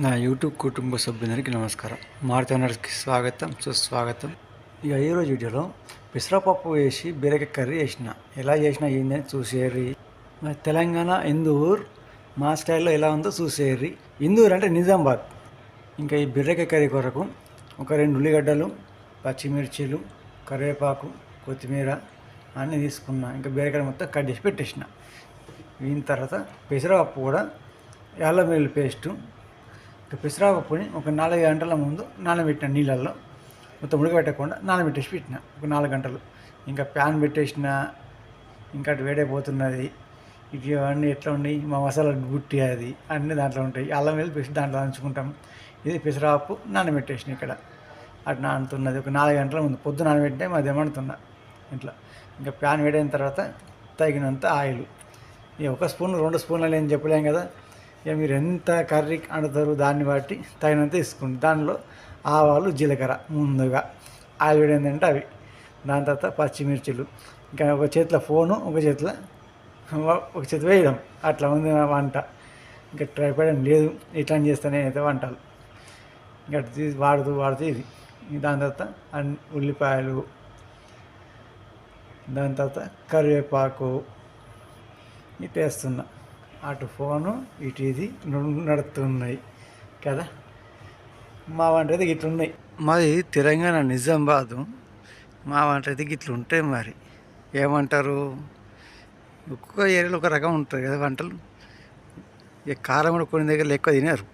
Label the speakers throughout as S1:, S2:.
S1: నా యూట్యూబ్ కుటుంబ సభ్యులందరికీ నమస్కారం. మారుతున్నర్స్కి స్వాగతం సుస్వాగతం. ఇక ఈరోజు వీడియోలో పెసరపప్పు వేసి బీరకాయ కర్రీ చేసిన. ఎలా చేసినా ఏందని చూసేరి తెలంగాణ ఇందూర్ మా స్టైల్లో ఎలా ఉందో చూసేరి ఇందూర్ అంటే నిజామాబాద్. ఇంకా ఈ బీరకాయ కర్రీ కొరకు ఒక రెండు ఉల్లిగడ్డలు పచ్చిమిర్చీలు కరివేపాకు కొత్తిమీర అన్నీ తీసుకున్నా. ఇంకా బీరకాయ మొత్తం కట్ చేసి పెట్టేసిన. దీని తర్వాత పెసరపప్పు కూడా అల్లం వెల్లుల్లి పేస్టు ఇక పెసరపప్పుని ఒక నాలుగు గంటల ముందు నానబెట్టిన నీళ్ళల్లో మొత్తం ఉడకబెట్టకుండా నానబెట్టేసి పెట్టిన ఒక నాలుగు గంటలు. ఇంకా ప్యాన్ పెట్టేసిన ఇంకా అటు వేడైపోతున్నది ఇవన్నీ ఎట్లా ఉన్నాయి మా మసాలా గుట్టి అది అన్నీ దాంట్లో ఉంటాయి. అల్లం వెళ్ళి పేస్ట్ దాంట్లో దంచుకుంటాం. ఇది పెసరాపు నానబెట్టేసిన ఇక్కడ. అటు నానుతున్నది ఒక నాలుగు గంటల ముందు పొద్దు నానబెట్టే మధ్య మండుతున్నా ఇంట్లో. ఇంకా ప్యాన్ వేడైన తర్వాత తగినంత ఆయిల్. ఈ ఒక స్పూన్ రెండు స్పూన్లు ఏం చెప్పలేం కదా ఇక మీరు ఎంత కర్రీ వండుతారు దాన్ని బట్టి తగినంత తీసుకోండి దానిలో ఆవాలు జీలకర్ర ముందుగా. ఆయిల్ వేడైందంటే అవి. దాని తర్వాత పచ్చిమిర్చిలు. ఇంకా ఒక చేతిలో ఫోను ఒక చేతిలో ఒక చేతి వేయడం. అట్లా ఉంది నా వంట. ఇంకా ట్రై పడడం. లేదు ఇట్లా చేస్తేనే అయితే వంటలు. ఇంకా అటు తీసి వాడుతూ వాడుతూ ఇది. దాని తర్వాత అన్ని ఉల్లిపాయలు. దాని తర్వాత కరివేపాకు. ఇటు వేస్తున్నా. అటు ఫోను ఇటు ఇది రెండు నడుస్తున్నాయి కదా? మా వంట అయితే ఉన్నాయి మాది తెలంగాణ నిజామాబాదు మా వంట అయితే ఇట్లా మరి. ఏమంటారు? ఒక్కొక్క ఏరియాలో ఒక రకం ఉంటుంది కదా వంటలు. ఇక కారం కూడా కొన్ని దగ్గర ఎక్కువ తినారు.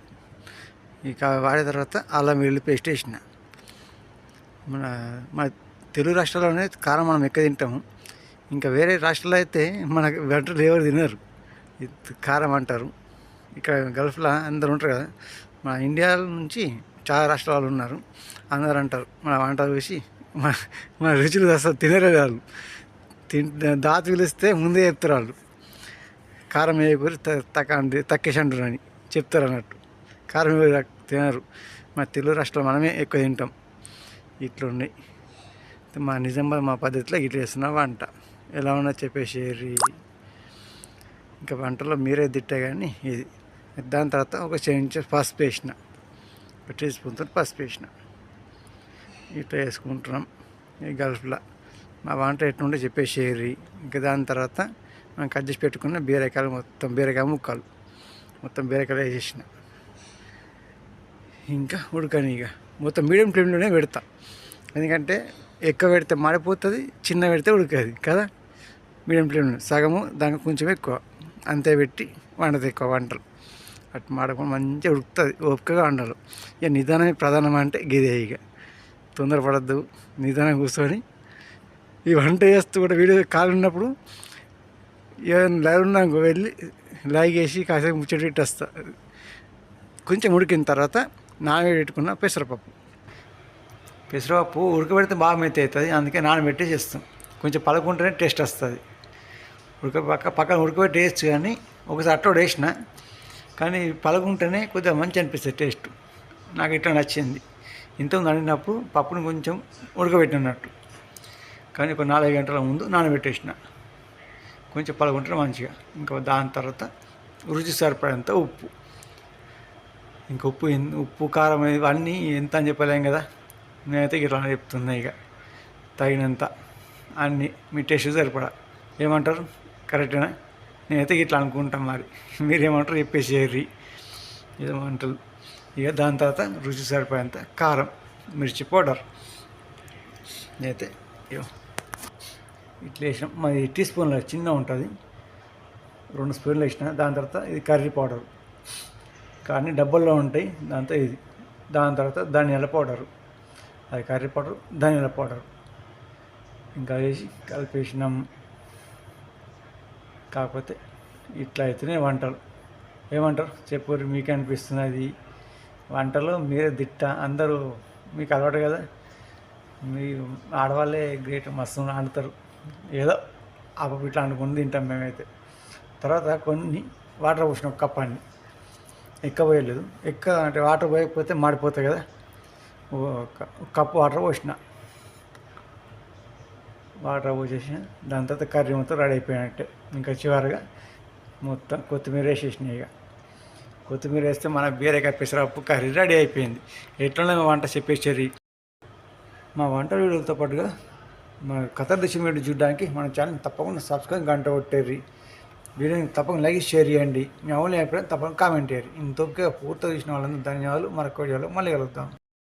S1: ఇక వాడిన తర్వాత అల్లం వెల్లుల్లి పేస్ట్ వేసిన. మన మన తెలుగు రాష్ట్రాల్లోనే కారం మనం ఎక్కువ తింటాము. ఇంకా వేరే రాష్ట్రాల్లో అయితే మనకు వంటలు ఎవరు తినరు. కారం అంటారు. ఇక్కడ గల్ఫ్లో అందరు ఉంటారు కదా. మన ఇండియా నుంచి చాలా రాష్ట్రాలు ఉన్నారు. అందరు అంటారు. మన వంట చూసి మన మన రుచులు అసలు తినరే వాళ్ళు. తింటే దాత పిలిస్తే ముందే చెప్తారు వాళ్ళు. కారం వేయకూరి తక్క తక్కేసి అంటారు అని చెప్తారు అన్నట్టు. కారం వేయ తినరు. మన తెలుగు రాష్ట్రంలో మనమే ఎక్కువ తింటాం. ఇట్లా ఉన్నాయి మా నిజామాబాద్ మా పద్ధతిలో ఇట్లా చేస్తున్న వంట. ఎలా ఉన్నా చెప్పేసేరి. ఇంకా వంటలో మీరే తిట్టే కానీ ఇది. దాని తర్వాత ఒక చెంచా పసుపు వేసిన. ఒక టీ స్పూన్తో పసుపు వేసిన. ఇట్లా వేసుకుంటున్నాం. ఈ గల్ఫ్లో. మా వంట ఎట్లుంటే చెప్పేసేరి ఇంకా దాని తర్వాత మనం కట్ చేసి పెట్టుకున్న బీరకాయలు మొత్తం బీరకాయ ముక్కలు. మొత్తం బీరకాయలు వేసేసిన. ఇంకా ఉడకని ఇక. మొత్తం మీడియం ఫ్లేమ్లోనే పెడతా. ఎందుకంటే ఎక్కువ పెడితే మాడిపోతుంది చిన్న పెడితే ఉడకదు కదా. మీడియం ఫ్లేమ్లో. సగము దానికి కొంచెం ఎక్కువ. అంతే పెట్టి వండదు ఎక్కువ వంటలు. అటు మాడకుండా మంచిగా ఉడుకుతుంది ఓపికగా వండాలి. ఇక నిదానమే ప్రధానం అంటే గిదే ఇక. తొందరపడద్దు నిదానం కూర్చొని ఈ వంట చేస్తూ కూడా వీడియో కాలు ఉన్నప్పుడు ఏదైనా లైవ్ ఉన్నాక వెళ్ళి లైవ్ వేసి కాసేపు ముచ్చట పెట్టి వస్తా కొంచెం ఉడికిన తర్వాత నానబెట్టుకున్న పెసరపప్పు. పెసరపప్పు ఉడకబెడితే బాగా మెత్త అవుతుంది అందుకే నానబెట్టి చేస్తాం కొంచెం పలకుంటేనే టేస్ట్ వస్తుంది. ఉడక పక్క పక్కన ఉడకబెట్టి వేయచ్చు కానీ ఒకసారి అట్లా వేసిన. కానీ పలగుంటేనే కొద్దిగా మంచి అనిపిస్తుంది టేస్ట్ నాకు ఇట్లా నచ్చింది. ఇంత వండినప్పుడు పప్పుని కొంచెం ఉడకబెట్టినట్టు. కానీ ఒక నాలుగు గంటల ముందు నానబెట్టేసిన. కొంచెం పలకుంటే మంచిగా. ఇంకా దాని తర్వాత రుచి సరిపడేంత ఉప్పు. ఇంకా ఉప్పు ఉప్పు కారం ఇవన్నీ ఎంత అని చెప్పలేం కదా. నేనైతే ఇట్లా చెప్తున్నా ఇక. తగినంత అన్నీ మీ టేస్ట్ సరిపడా. ఏమంటారు? కరెక్టేనా? నేనైతే ఇట్లా అనుకుంటాం మరి. మీరేమంటారు? చెప్పేసేరి ఏమంటారు ఇక దాని తర్వాత రుచి సరిపోయేంత కారం మిర్చి పౌడర్. నేనైతే ఇగో ఇట్లా వేసినాం. మరి టీ స్పూన్లో చిన్న ఉంటుంది. రెండు స్పూన్లు వేసిన. దాని తర్వాత ఇది కర్రీ పౌడర్. కానీ డబ్బల్లో ఉంటాయి. దాంతో ఇది. దాని తర్వాత ధనియాల పౌడరు. అది కర్రీ పౌడర్ ధనియాల పౌడర్. ఇంకా వేసి కలిపేసినాం. కాకపోతే ఇట్లా అయితేనే వంటలు. ఏమంటారు? చెప్పు మీకు అనిపిస్తున్నది వంటలు మీరే దిట్ట. అందరూ మీకు అలవాటు కదా. మీ ఆడవాళ్ళే గ్రేట్ మస్తు వండుతారు. ఏదో అప్పుడు ఇట్లా అనుకుని తింటాం మేమైతే. తర్వాత కొన్ని వాటర్ పోసినాం కప్ అన్ని. ఎక్క పోయలేదు. ఎక్క అంటే వాటర్ పోయకపోతే మాడిపోతాయి కదా. కప్పు వాటర్ పోసిన. వాటర్ పోసేసిన దాని తర్వాత కర్రీ మొత్తం రెడీ అయిపోయినట్టే. ఇంకా చివరిగా మొత్తం కొత్తిమీర వేసేసినాయి ఇక. కొత్తిమీర వేస్తే మన బీరకాయ పెసరపప్పు కర్రీ రెడీ అయిపోయింది. ఎట్లనే వంట చెప్పేసరి మా వంట వీడియోలతో పాటుగా మన కథ దిశ వీడియో చూడడానికి మన ఛానల్ తప్పకుండా సబ్స్క్రైబ్ గంట కొట్టేరి వీడియోని తప్పకుండా లైక్ షేర్ చేయండి. మీ అవును ఎప్పుడైనా తప్పకుండా కామెంట్ చేయండి. ఇంతగా పూర్తిగా చూసిన వాళ్ళందరూ ధన్యవాదాలు. మరొక వీడియోలో మళ్ళీ కలుగుతాం